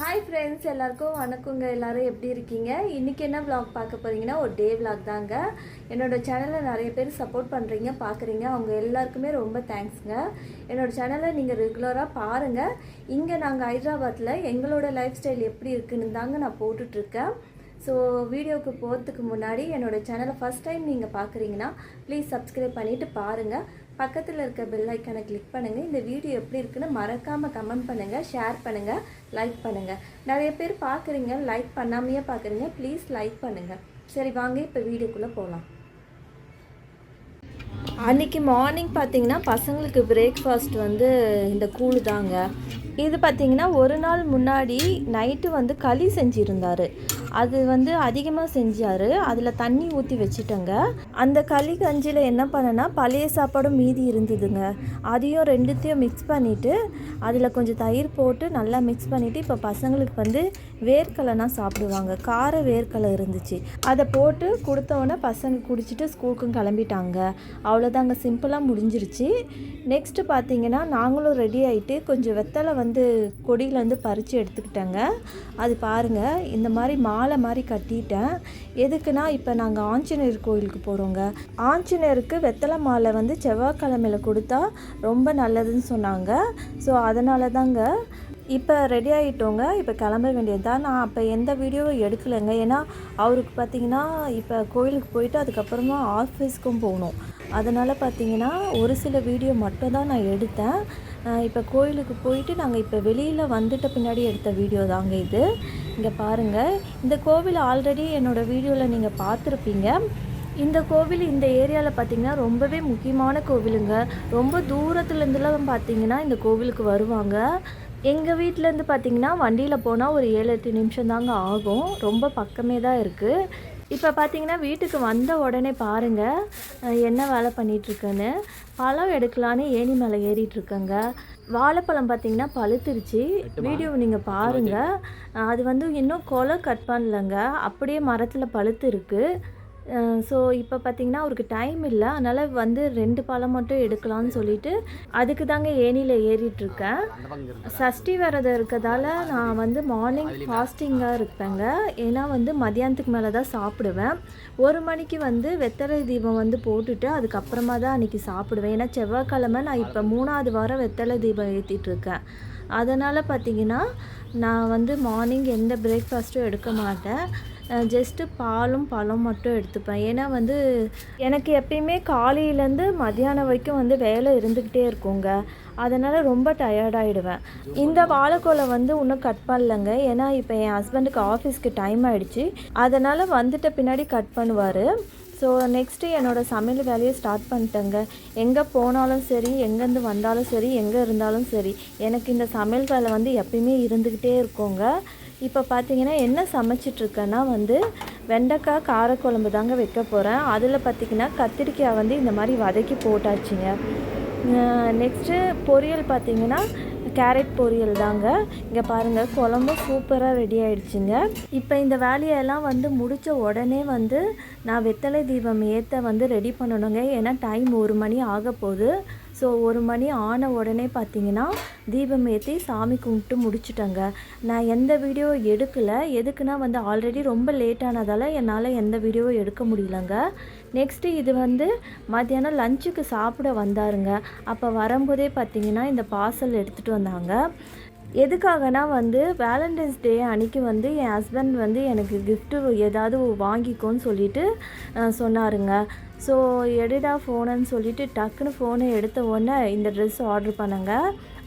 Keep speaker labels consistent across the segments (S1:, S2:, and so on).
S1: Hi friends எல்லாருக்கும் வணக்கங்க. எல்லாரும் எப்படி இருக்கீங்க? இன்றைக்கி என்ன விளாக் பார்க்க போகிறீங்கன்னா ஒரு டே விளாக் தாங்க. என்னோடய சேனலை நிறைய பேர் சப்போர்ட் பண்ணுறீங்க பார்க்குறீங்க. அவங்க எல்லாருக்குமே ரொம்ப தேங்க்ஸ்ங்க என்னோட சேனலை நீங்கள் ரெகுலராக பாருங்கள் இங்கே நாங்கள் ஹைதராபாத்தில் எங்களோட லைஃப் ஸ்டைல் எப்படி இருக்குன்னு தாங்க நான் போட்டுட்ருக்கேன் ஸோ வீடியோவுக்கு போகிறதுக்கு முன்னாடி என்னோட சேனலை ஃபஸ்ட் டைம் நீங்கள் பார்க்குறீங்கன்னா ப்ளீஸ் சப்ஸ்கிரைப் பண்ணிவிட்டு பாருங்கள் பக்கத்தில் இருக்க பெல் ஐக்கானை கிளிக் பண்ணுங்கள் இந்த வீடியோ எப்படி இருக்குன்னு மறக்காமல் கமெண்ட் பண்ணுங்கள் ஷேர் பண்ணுங்கள் லைக் பண்ணுங்கள் நிறைய பேர் பார்க்குறீங்க லைக் பண்ணாமையே பார்க்குறீங்க ப்ளீஸ் லைக் பண்ணுங்கள் சரி வாங்க இப்போ வீடியோக்குள்ளே போகலாம் அன்றைக்கி மார்னிங் பார்த்தீங்கன்னா பசங்களுக்கு பிரேக்ஃபாஸ்ட் வந்து இந்த கூழ் தாங்க. இது பார்த்தீங்கன்னா ஒரு நாள் முன்னாடி நைட்டு வந்து களி செஞ்சுருந்தாரு. அது வந்து அதிகமாக செஞ்சார். அதில் தண்ணி ஊற்றி வச்சுட்டேங்க. அந்த களி கஞ்சியில் என்ன பண்ணேன்னா பழைய சாப்பாடும் மீதி இருந்ததுங்க. அதையும் ரெண்டுத்தையும் மிக்ஸ் பண்ணிவிட்டு அதில் கொஞ்சம் தயிர் போட்டு நல்லா மிக்ஸ் பண்ணிவிட்டு இப்போ பசங்களுக்கு வந்து வேர்க்கலைனா சாப்பிடுவாங்க. கார வேர்க்கலை இருந்துச்சு. அதை போட்டு கொடுத்தவொடனே பசங்க குடிச்சிட்டு ஸ்கூலுக்கும் கிளம்பிட்டாங்க. அவ்வளோதாங்க சிம்பிளாக முடிஞ்சிருச்சு. நெக்ஸ்ட்டு பார்த்தீங்கன்னா நாங்களும் ரெடி ஆகிட்டு கொஞ்சம் வெத்தலை வந்து கொடியிலேருந்து பறித்து எடுத்துக்கிட்டேங்க. அது பாருங்கள் இந்த மாதிரி மா மாலை மாதிரி கட்டிட்டேன். எதுக்குன்னா இப்போ நாங்கள் ஆஞ்சநேயர் கோயிலுக்கு போகிறோங்க ஆஞ்சநேயருக்கு வெத்தலை மாலை வந்து செவ்வாய்க்கிழமையில கொடுத்தா ரொம்ப நல்லதுன்னு சொன்னாங்க. ஸோ அதனால தாங்க இப்போ ரெடி ஆகிட்டோங்க இப்போ கிளம்ப வேண்டியது தான் நான் அப்போ எந்த வீடியோவும் எடுக்கலைங்க. ஏன்னா அவருக்கு பார்த்தீங்கன்னா இப்போ கோயிலுக்கு போயிட்டு அதுக்கப்புறமா ஆஃபீஸ்க்கும் போகணும். அதனால் பார்த்தீங்கன்னா ஒரு சில வீடியோ மட்டும் தான் நான் எடுத்தேன். இப்போ கோயிலுக்கு போயிட்டு நாங்கள் இப்போ வெளியில் வந்துட்ட பின்னாடி எடுத்த வீடியோ தாங்க இது. இங்கே பாருங்கள் இந்த கோவில் ஆல்ரெடி என்னோடய வீடியோவில் நீங்கள் பார்த்துருப்பீங்க இந்த கோவில் இந்த ஏரியாவில் பார்த்தீங்கன்னா ரொம்பவே முக்கியமான கோவிலுங்க. ரொம்ப தூரத்துலேருந்துலாம் பார்த்தீங்கன்னா இந்த கோவிலுக்கு வருவாங்க. எங்கள் வீட்டிலேருந்து பார்த்தீங்கன்னா வண்டியில் போனால் ஒரு ஏழு எட்டு நிமிஷம் தாங்க ஆகும். ரொம்ப பக்கமே தான் இருக்குது இப்போ பார்த்தீங்கன்னா வீட்டுக்கு வந்த உடனே பாருங்கள் என்ன வேலை பண்ணிகிட்ருக்கேன்னு. பழம் எடுக்கலான்னு ஏணி மேலே ஏறிட்டுருக்கேங்க வாழைப்பழம் பார்த்தீங்கன்னா பழுத்துருச்சு. வீடியோ நீங்கள் பாருங்கள் அது வந்து இன்னும் கொலை கட் பண்ணலங்க. அப்படியே மரத்தில் பழுத்து இருக்குது ஸோ இப்போ பார்த்தீங்கன்னா அவருக்கு டைம் இல்லை. அதனால் வந்து ரெண்டு பழம் மட்டும் எடுக்கலாம்னு சொல்லிட்டு அதுக்கு தாங்க ஏணியில் ஏறிட்டுருக்கேன். சஷ்டி விரதம் இருக்கிறதால நான் வந்து மார்னிங் ஃபாஸ்டிங்காக இருப்பேங்க. ஏன்னா வந்து மதியானத்துக்கு மேலே தான் சாப்பிடுவேன். ஒரு மணிக்கு வந்து வெத்தலை தீபம் வந்து போட்டுட்டு அதுக்கப்புறமா தான் அன்றைக்கி சாப்பிடுவேன். ஏன்னா செவ்வாய்க்கிழமை நான் இப்போ மூணாவது வாரம் வெத்தலை தீபம் ஏற்றிட்டுருக்கேன் அதனால் பார்த்தீங்கன்னா நான் வந்து மார்னிங் எந்த பிரேக்ஃபாஸ்ட்டும் எடுக்க மாட்டேன். ஜஸ்ட்டு பாலும் பழம் மட்டும் எடுத்துப்பேன். ஏன்னா வந்து எனக்கு எப்பயுமே காலையிலேருந்து மத்தியானம் வரைக்கும் வந்து வேலை இருந்துக்கிட்டே இருக்குங்க. அதனால் ரொம்ப டயர்டாயிடுவேன் இந்த வாழைக்கோலை வந்து இன்னும் கட் பண்ணலங்க. ஏன்னா இப்போ என் ஹஸ்பண்டுக்கு ஆஃபீஸ்க்கு டைம் ஆகிடுச்சு அதனால் வந்துட்ட பின்னாடி கட் பண்ணுவார். ஸோ நெக்ஸ்ட்டு என்னோடய சமையல் வேலையை ஸ்டார்ட் பண்ணிட்டேங்க. எங்கே போனாலும் சரி எங்கேருந்து வந்தாலும் சரி எங்கே இருந்தாலும் சரி எனக்கு இந்த சமையல் வேலை வந்து எப்பயுமே இருந்துக்கிட்டே இருக்குங்க. இப்போ பார்த்தீங்கன்னா என்ன சமைச்சிட்ருக்கேன்னா வந்து வெண்டைக்காய் காரக்குழம்பு தாங்க வைக்க போகிறேன் அதில் பார்த்தீங்கன்னா கத்திரிக்காய் வந்து இந்த மாதிரி வதக்கி போட்டாச்சுங்க. நெக்ஸ்ட்டு பொரியல் பார்த்தீங்கன்னா கேரட் பொரியல் தாங்க. இங்கே பாருங்கள் குழம்பு சூப்பராக ரெடி ஆயிடுச்சுங்க. இப்போ இந்த வேலையெல்லாம் வந்து முடித்த உடனே வந்து நான் வெத்தலை தீபம் ஏற்ற வந்து ரெடி பண்ணணுங்க. ஏன்னா டைம் ஒரு மணி ஆக போகுது ஸோ ஒரு மணி ஆன உடனே பார்த்தீங்கன்னா தீபம் ஏற்றி சாமி கும்பிட்டு முடிச்சுட்டாங்க. நான் எந்த வீடியோ எடுக்கலை. எதுக்குன்னா வந்து ஆல்ரெடி ரொம்ப லேட்டானதால் என்னால் எந்த வீடியோவும் எடுக்க முடியலங்க. நெக்ஸ்ட்டு இது வந்து மத்தியானம் லஞ்சுக்கு சாப்பிட வந்தாருங்க. அப்போ வரும்போதே பார்த்தீங்கன்னா இந்த பார்சல் எடுத்துகிட்டு வந்தாங்க. எதுக்காகனா வந்து வேலண்டைன்ஸ் டே அன்னைக்கு வந்து என் ஹஸ்பண்ட் வந்து எனக்கு கிஃப்ட்டு ஏதாவது வாங்கிக்கோன்னு சொல்லிட்டு சொன்னாருங்க. ஸோ எடுடா ஃபோனுன்னு சொல்லிட்டு டக்குன்னு ஃபோனை எடுத்த உடனே இந்த ட்ரெஸ் ஆர்டர் பண்ணுங்க.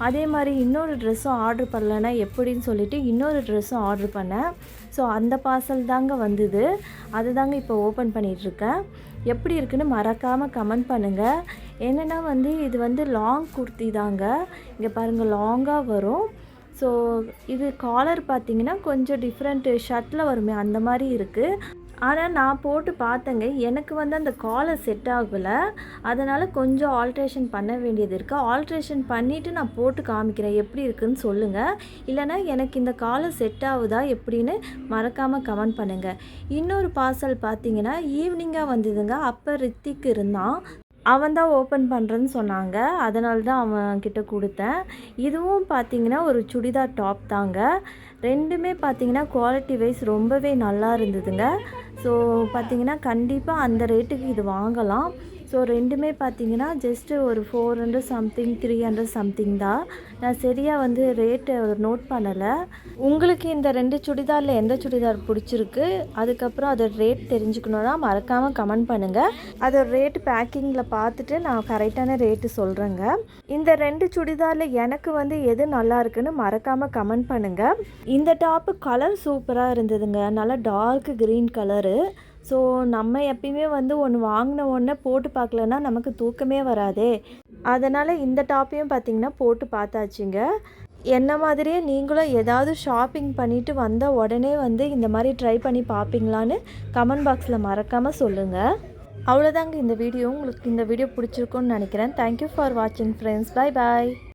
S1: அதே மாதிரி இன்னொரு ட்ரெஸ்ஸும் ஆர்டர் பண்ணலன்னா எப்படின்னு சொல்லிட்டு இன்னொரு ட்ரெஸ்ஸும் ஆர்டர் பண்ணேன். ஸோ அந்த பார்சல் தாங்க வந்தது. அது தாங்க இப்போ ஓப்பன் பண்ணிகிட்ருக்கேன் எப்படி இருக்குன்னு மறக்காமல் கமெண்ட் பண்ணுங்கள் என்னென்னா வந்து இது வந்து லாங் குர்த்தி தாங்க. இங்கே பாருங்கள் லாங்காக வரும். ஸோ இது காலர் பார்த்தீங்கன்னா கொஞ்சம் டிஃப்ரெண்ட்டு ஷர்ட்டில் வருமே அந்த மாதிரி இருக்குது ஆனால் நான் போட்டு பார்த்தேங்க எனக்கு வந்து அந்த காலர் செட் ஆகலை. அதனால் கொஞ்சம் ஆல்ட்ரேஷன் பண்ண வேண்டியது இருக்குது ஆல்ட்ரேஷன் பண்ணிவிட்டு நான் போட்டு காமிக்கிறேன் எப்படி இருக்குன்னு சொல்லுங்கள் இல்லைனா எனக்கு இந்த காலர் செட் ஆகுதா எப்படின்னு மறக்காமல் கமெண்ட் பண்ணுங்கள் இன்னொரு பார்சல் பார்த்தீங்கன்னா ஈவினிங்காக வந்ததுங்க. அப்போ ரித்திக் இருந்தான். அவன் தான் ஓப்பன் பண்ணுறேன்னு சொன்னாங்க. அதனால தான் அவன் கிட்டே கொடுத்தேன். இதுவும் பார்த்தீங்கன்னா ஒரு சுடிதார் டாப் தாங்க. ரெண்டுமே பார்த்தீங்கன்னா குவாலிட்டி வைஸ் ரொம்பவே நல்லா இருந்ததுங்க. ஸோ பார்த்தீங்கன்னா கண்டிப்பாக அந்த ரேட்டுக்கு இது வாங்கலாம். ஸோ ரெண்டுமே பார்த்தீங்கன்னா ஜஸ்ட்டு ஒரு four hundred something three hundred something தான். நான் சரியாக வந்து ரேட்டை நோட் பண்ணலை. உங்களுக்கு இந்த ரெண்டு சுடிதாரில் எந்த சுடிதார் பிடிச்சிருக்கு? அதுக்கப்புறம் அதோட ரேட் தெரிஞ்சுக்கணுன்னா மறக்காமல் கமெண்ட் பண்ணுங்கள் அதோட ரேட் பேக்கிங்கில் பார்த்துட்டு நான் கரெக்டான ரேட்டு சொல்கிறேங்க இந்த ரெண்டு சுடிதாரில் எனக்கு வந்து எது நல்லா இருக்குன்னு மறக்காமல் கமெண்ட் பண்ணுங்கள் இந்த டாப்பு கலர் சூப்பராக இருந்ததுங்க. நல்லா டார்க் க்ரீன் கலரு ஸோ நம்ம எப்பயுமே வந்து ஒன்று வாங்கின உடனே போட்டு பார்க்கலன்னா நமக்கு தூக்கமே வராதே. அதனால் இந்த டாப்பையும் பார்த்தீங்கன்னா போட்டு பார்த்தாச்சுங்க. என்ன மாதிரியே நீங்களும் ஏதாவது ஷாப்பிங் பண்ணிவிட்டு வந்த உடனே வந்து இந்த மாதிரி ட்ரை பண்ணி பார்ப்பீங்களான்னு கமெண்ட் பாக்ஸில் மறக்காமல் சொல்லுங்கள் அவ்வளோதாங்க இந்த வீடியோ. உங்களுக்கு இந்த வீடியோ பிடிச்சிருக்குன்னு நினைக்கிறேன். தேங்க்யூ ஃபார் வாட்சிங் ஃப்ரெண்ட்ஸ் பை பாய்